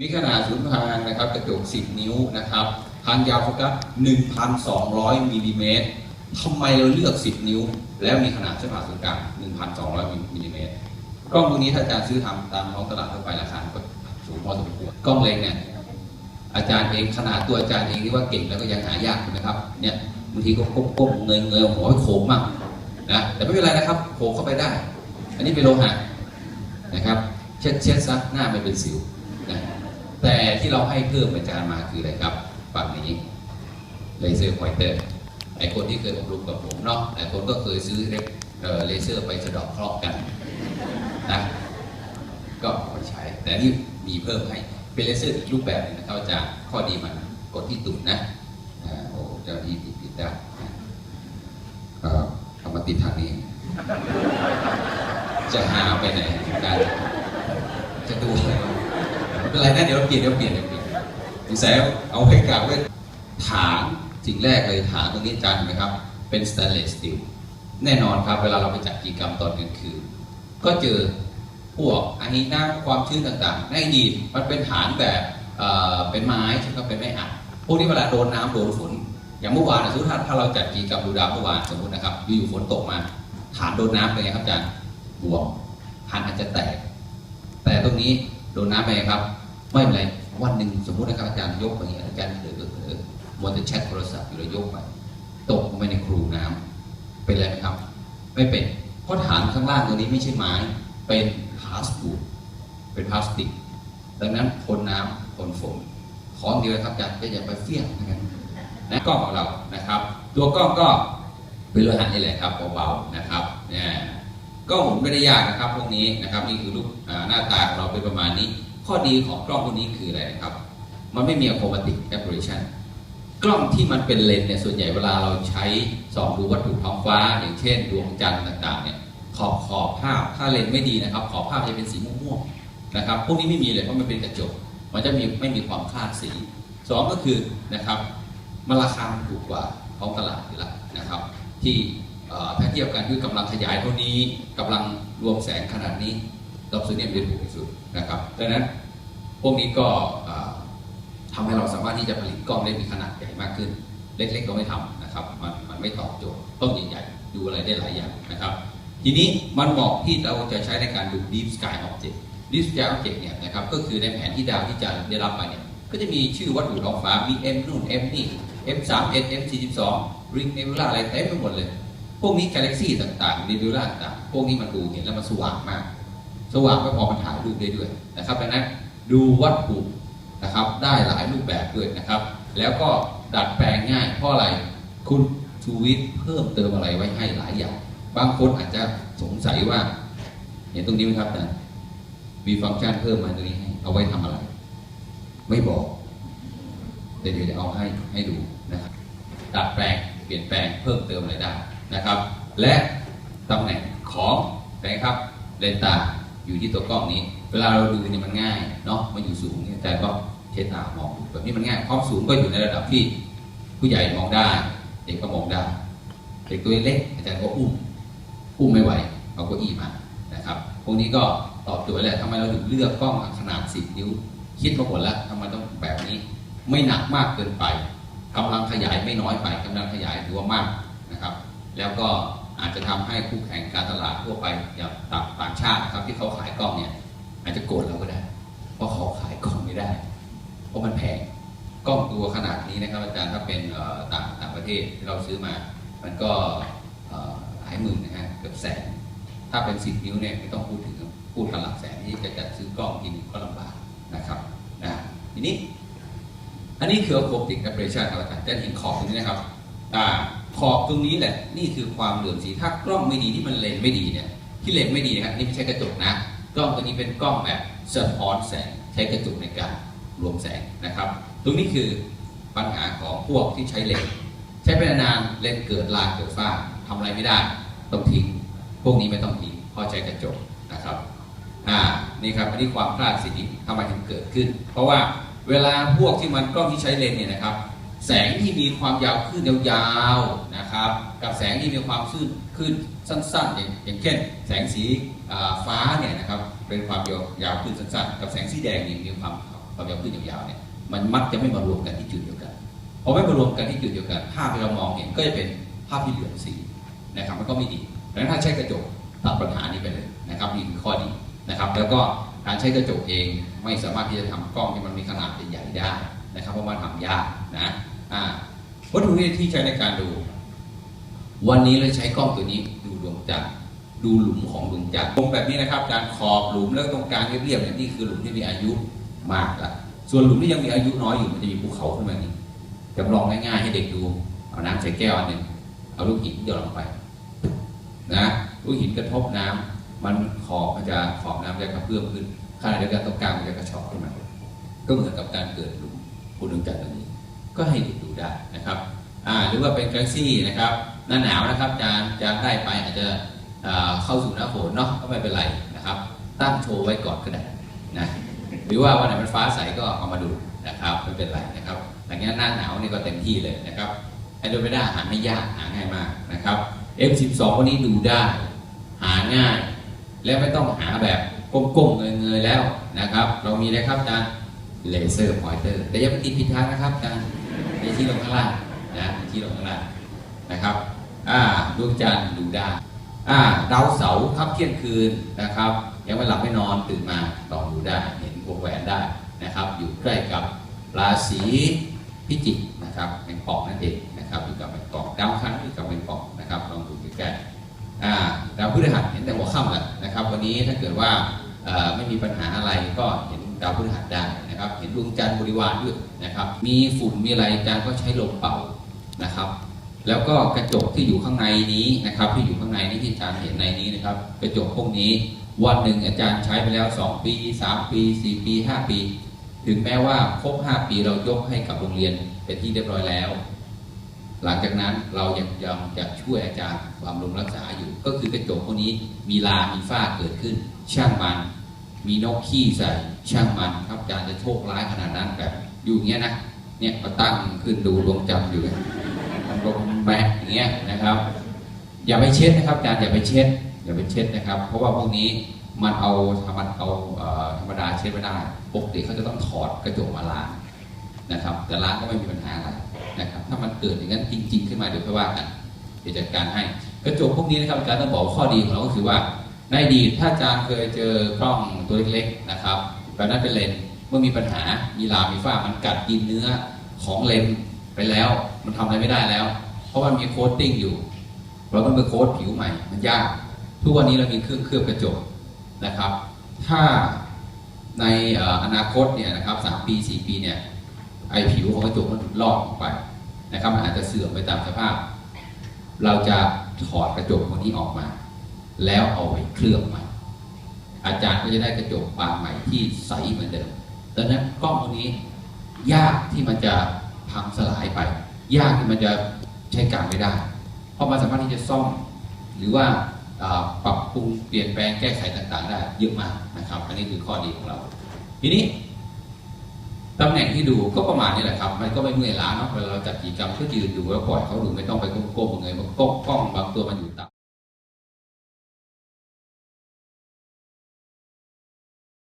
มีขนาดศูนย์ทางนะครับกระจก 10 นิ้วนะครับทางยาวโฟกัส 1,200มิลลิเมตรทำไมเราเลือก 10 นิ้ว แล้วมีขนาดเส้นผ่าศูนย์กลาง 1,200มิลลิเมตรกล้องพวกนี้ถ้าอาจารย์ซื้อทำตามท้องตลาดทั่วไปราคาก็สูงพอสมควรกล้องเล็กเนี่ยอาจารย์เองขนาดตัวอาจารย์เองที่ว่าเก่งแล้วก็ยังหายากนะครับเนี่ยบางทีก็ก้มๆเงยเงยๆหัวให้โค้งมากนะแต่ไม่เป็นไรนะครับโค้งเข้าไปได้ อันนี้เป็นโลหะนะครับ เช็ดเช็ดซักหน้าไม่เป็นสิวนะ แต่ที่เราให้เพิ่มอาจารย์มาคืออะไรครับฝั่งนี้เลเซอร์พอยเตอร์ไอคนที่เคยอบรมกับผมเนาะหลายคนก็เคยซื้อเอ่อเลเซอร์ไปสะดอกเคราะห์กันนะก็เอาไปใช้ แต่นี่มีเพิ่มให้เป็นเลเซอร์อีกรูปแบบนึงนะครับอาจารย์ข้อดีมันกดที่ตุ่มนะโอ้เจ้าที่ติดผิดได้เอามาติดทางนี้ จะหาไปไหนกันจะดูอะไร เป็นไรนะเดี๋ยวเปลี่ยนเดี๋ยวเปลี่ยนเดี๋ยวเปลี่ยนสงสัยเอาไว้กลับไว้ฐานสิ่งแรกเลยฐานตรงนี้จารย์เห็นไหมครับ เป็นสแตนเลสสตีลแน่นอนครับ เวลาเราไปจัดกิจกรรมตอนกลางคืนก็เจอพวกไอ้น้ำความชื้นต่างๆในอดีตมันเป็นฐานแบบเเป็นไม้ใช่ไหมครับเป็นไม้อัดพวกนี้เวลาโดนน้ำโดนฝน อย่างเมื่อวานนะสมมติถ้าถ้าเราจัดกิจกรรมดูดาวเมื่อวานสมมตินะครับอยู่ฝนตกมาฐานโดนน้ำเป็นไงครับอาจารย์บวมหันอาจจะแตก แต่ตรงนี้โดนน้ำไปครับ ไม่เป็นไรวันหนึ่งสมมุตินะครับอาจารย์ยกไปอย่างนี้อาจารย์เผลอเผลอมัวแต่แชทโทรศัพท์อยู่แล้วยกไป ตกลงไปในครูน้ำเป็นไรไหมครับ ไม่เป็นเพราะฐานข้างล่างตัวนี้ไม่ใช่ไม้เป็นพลาสติกเป็นพลาสติก ดังนั้นทนน้ำทนฝนของเดียวครับอาจารย์ก็อย่าไปเฟี้ยงนะครับนะกล้องของเรานะครับ ตัวกล้องก็เป็นโลหะนี่แหละครับเบาๆนะครับเนี่ยก็หมุนไม่ได้ยากนะครับ พวกนี้นะครับนี่คือรูปหน้าตาของเราเป็นประมาณนี้ ข้อดีของกล้องพวกนี้คืออะไรนะครับ มันไม่มี chromatic aberration กล้องที่มันเป็นเลนส์เนี่ยส่วนใหญ่เวลาเราใช้ส่องดูวัตถุท้องฟ้า อย่างเช่น ดวงจันทร์ต่างๆเนี่ยขอบขอบภาพถ้าเลนส์ไม่ดีนะครับ ขอบภาพจะเป็นสีม่วงๆนะครับพวกนี้ไม่มีเลยเพราะมันเป็นกระจก มันจะมีไม่มีความคลาดสีสองก็คือนะครับมันราคาถูกกว่าท้องตลาดอยู่แล้วนะครับ ที่เอ่อถ้าเทียบกันคือกำลังขยายเท่านี้กำลังรวมแสงขนาดนี้ ดอกซูเนียมจะถูกที่สุดนะครับดังนั้นพวกนี้ก็เอ่อทำให้เราสามารถที่จะผลิตกล้องได้มีขนาดใหญ่มากขึ้น เล็ก ๆ ก็ไม่ทำนะครับ มันมันไม่ตอบโจทย์ต้องใหญ่ๆดูอะไรได้หลายอย่างนะครับ ทีนี้มันเหมาะที่เราจะใช้ในการดู Deep Sky Object Deep Sky Object เนี่ยนะครับก็คือในแผนที่ดาวที่จะได้รับมาเนี่ยก็จะมีชื่อวัตถุท้องฟ้ามี M นู่น M นี่ M 3 S M 42 Ring Nebula อะไรเต็มไปหมดเลย พวกนี้กาแล็กซี่ต่างๆ Nebula ต่างๆพวกนี้มันดูเห็นแล้วมันสว่างมาก สว่างไม่พอมันถ่ายรูปได้ด้วยนะครับดังนั้นดูวัตถุนะครับได้หลายรูปแบบด้วยนะครับ แล้วก็ดัดแปลงง่ายเพราะอะไรคุณชูวิทย์เพิ่มเติมอะไรไว้ให้หลายอย่างบางคนอาจจะสงสัยว่า เห็นตรงนี้ไหมครับนะมีฟังก์ชันเพิ่มมาตรงนี้ให้เอาไว้ทำอะไร ไม่บอกแต่เดี๋ยวจะเอาให้ให้ดูนะครับดัดแปลงเปลี่ยนแปลงเพิ่มเติมอะไรได้นะครับ และตำแหน่งของนะครับเลนส์ตา อยู่ที่ตัวกล้องนี้ เวลาเราดูเนี่ยมันง่ายเนาะมันอยู่สูงเนี่ยแต่ก็ใช้ตามองแบบนี้มันง่ายความสูงก็อยู่ในระดับที่ผู้ใหญ่มองได้ เด็กก็มองได้ เด็กตัวเล็กอาจารย์ก็อุ้มอุ้มไม่ไหวเอาก้าอี้มานะครับพวกนี้ก็ตอบโจทย์แหละทำไมเราถึงเลือกกล้องขนาด 10 นิ้ว คิดมาหมดแล้วทำไมต้องแบบนี้ ไม่หนักมากเกินไปกำลังขยายไม่น้อยไปกำลังขยายถือว่ามากนะครับ แล้วก็ อาจจะทำให้คู่แข่งการตลาดทั่วไปอย่างต่างต่างชาติครับที่เขาขายกล้องเนี่ย อาจจะโกรธเราก็ได้ เพราะเขาขายกล้องไม่ได้ เพราะมันแพงกล้องตัวขนาดนี้นะครับอาจารย์ถ้าเป็นต่างต่างประเทศที่เราซื้อมา มันก็หลายหมื่นนะฮะเกือบแสน ถ้าเป็นสิบนิ้วเนี่ยไม่ต้องพูดถึงพูดกันหลักแสนที่จะจัดซื้อกล้องทีนึงก็ลำบากนะครับนะทีนี้ อันนี้คือโคติกแอปเปอเรชันครับอาจารย์จะเห็นขอบตรงนี้นะครับอ่า อบตรงนี้แหละ นี่คือความเหลื่อมสีถ้ากล้องไม่ดีที่มันเลนไม่ดีเนี่ยที่เลนไม่ดีนะครับนี่ไม่ใช่กระจกนะ กล้องตัวนี้เป็นกล้องแบบสะท้อนแสงใช้กระจกในการรวมแสงนะครับ ตรงนี้คือปัญหาของพวกที่ใช้เลนใช้ไปนานเลนเกิดลาเกิดฝ้าทำอะไรไม่ได้ต้องทิ้งพวกนี้ไม่ต้องทิ้งเพราะใช้กระจกนะครับอ่านี่ครับอันนี้ความพลาดสิทธิทำไมถึงเกิดขึ้น เพราะว่าเวลาพวกที่มันกล้องที่ใช้เลนเนี่ยนะครับ แสงที่มีความยาวขึ้นยาวๆนะครับ กับแสงที่มีความขึ้นขึ้นสั้นๆ อย่างอย่างเช่น แสงสีฟ้าเนี่ยนะครับเป็นความยาวยาวขึ้นสั้นๆ กับแสงสีแดงเนี่ยมีความความยาวขึ้นยาวๆเนี่ยมันมักจะไม่มารวมกันที่จุดเดียวกันพอไม่มารวมกันที่จุดเดียวกัน ภาพที่เรามองเห็นก็จะเป็นภาพที่เหลืองสีนะครับมันก็ไม่ดีดังนั้นถ้าใช้กระจกตัดปัญหานี้ไปเลยนะครับนี่คือข้อดีนะครับ แล้วก็การใช้กระจกเองไม่สามารถที่จะทำกล้องที่มันมีขนาดใหญ่ได้นะครับเพราะมันทำยากนะ วัตถุที่ที่ใช้ในการดู วันนี้เราใช้กล้องตัวนี้ดูดวงจันทร์ดูหลุมของดวงจันทร์ตรงแบบนี้นะครับการขอบหลุมแล้วตรงกลางเรียบๆเนี่ยนี่คือหลุมที่มีอายุมากละส่วนหลุมที่ยังมีอายุน้อยอยู่มันจะมีภูเขาขึ้นมานี่จำลองง่ายๆให้เด็กดู เอาน้ำใส่แก้วอันหนึ่งเอาลูกหินโยนลงไป นะลูกหินกระทบน้ำมันขอบมันจะขอบน้ำจะกระเพื่อมขึ้นขณะเดียวกันตรงกลางมันจะกระชอกขึ้นมา ก็เหมือนกับการเกิดหลุมบนดวงจันทร์ตัวนี้ ก็ให้เด็กดูได้นะครับหรือว่าเป็นกาแล็กซี่นะครับหน้าหนาวนะครับจานจานได้ไปอาจจะเข้าสู่หน้าฝนเนาะก็ไม่เป็นไรนะครับ ตั้งโชว์ไว้ก่อนก็ได้นะหรือว่าวันไหนมันฟ้าใสก็เอามาดูนะครับไม่เป็นไรนะครับอย่างนี้ยหน้าหนาวนี่ก็เต็มที่เลยนะครับแอโดเมดาหาไม่ยากหาง่ายมากนะครับ F12 วันนี้ดูได้ หาง่าย และไม่ต้องหาแบบก้มๆเงยๆแล้วนะครับ เรามีนะครับอาจารย์ เลเซอร์พอยเตอร์ แต่อย่าไปติดผิดทางนะครับอาจารย์ในที่ลงข้างล่างนะในที่ลงข้างล่างนะครับอ่าดวงจันทร์ดูได้อ่าดาวเสาร์ครับเที่ยงคืนนะครับ ยังไม่หลับไม่นอนตื่นมาลองดูได้เห็นวงแหวนได้นะครับ อยู่ใกล้กับราศีพิจิกนะครับแมงป่องนั่นเองนะครับอยู่กับแมงป่องดาวอังคันอยู่กับแมงป่องนะครับลองดูใกล้ๆอ่าดาวพฤหัสเห็นแต่หัวค่ำแหละนะครับ วันนี้ถ้าเกิดว่าไม่มีปัญหาอะไรก็เห็นดาวพฤหัสได้ นะครับ เห็นดวงจันทร์บริวารด้วยนะครับ มีฝุ่นมีอะไรอาจารย์ก็ใช้ลมเป่านะครับ แล้วก็กระจกที่อยู่ข้างในนี้นะครับ ที่อยู่ข้างในนี้ที่อาจารย์เห็นในนี้นะครับ กระจกพวกนี้วันหนึ่งอาจารย์ใช้ไปแล้ว 2 ปี 3 ปี 4 ปี 5 ปี ถึงแม้ว่าครบ 5 ปีเรายกให้กับโรงเรียนเป็นที่เรียบร้อยแล้ว หลังจากนั้นเรายังยังจะช่วยอาจารย์บำรุงรักษาอยู่ ก็คือกระจกพวกนี้มีลา มีฝ้าเกิดขึ้น ช่างมัน มีนกขี้ใส่ช่างมันครับอาจารย์จะโชคร้ายขนาดนั้นแบบอยู่เงี้ยนะเนี่ยมาตั้งขึ้นดูดวงจันทร์อยู่ลงแบกอย่างเงี้ยนะครับ อย่าไปเช็ดนะครับอาจารย์อย่าไปเช็ดอย่าไปเช็ดนะครับ เพราะว่าพวกนี้มันเอาธรรมดเอาธรรมดาเช็ดไม่ได้ปกติเขาจะต้องถอดกระจกมาล้างนะครับ แต่ร้านก็ไม่มีปัญหาอะไรนะครับ ถ้ามันเกิดอย่างนั้นจริง ๆ ขึ้นมาเดี๋ยวค่อยว่ากันเดี๋ยวจัดการให้กระจกพวกนี้นะครับอาจารย์ต้องบอกว่าข้อดีของเราก็คือว่า ในอดีตถ้าอาจารย์เคยเจอกล้องตัวเล็กๆนะครับแบบนั้นเป็นเลนเมื่อมีปัญหามีลามีฝ้ามันกัดกินเนื้อของเลนไปแล้ว มันทำอะไรไม่ได้แล้ว เพราะมันมีโคตติ้งอยู่เราต้องไปโค้ดผิวใหม่ มันยากทุกวันนี้เรามีเครื่องเคลือบกระจกนะครับ ถ้าในอนาคตเนี่ยนะครับสามปีสี่ปีเนี่ยไอผิวของกระจกมันลอกออกไปนะครับมันอาจจะเสื่อมไปตามสภาพ เราจะถอดกระจกพวกนี้ออกมา แล้วเอาไปเคลือบใหม่อาจารย์ก็จะได้กระจกบานใหม่ที่ใสเหมือนเดิมดังนั้นกล้องพวนี้ยากที่มันจะพังสลายไป ยากที่มันจะใช้การไม่ได้ เพราะมันสามารถที่จะซ่อมหรือว่าอ่าปรับปรุงเปลี่ยนแปลงแก้ไขต่างๆ ได้เยอะมากนะครับ อันนี้คือข้อดีของเรา ทีนี้ตำแหน่งที่ดูก็ประมาณนี้แหละครับ มันก็ไม่เมื่อยล้าเนาะเวลาเราจัดกิจกรรมก็ยืนดูแล้วปล่อยเขาดูไม่ต้องไปก้มๆเงยมันก้มกล้องบางตัวมันอยู่ต่ำ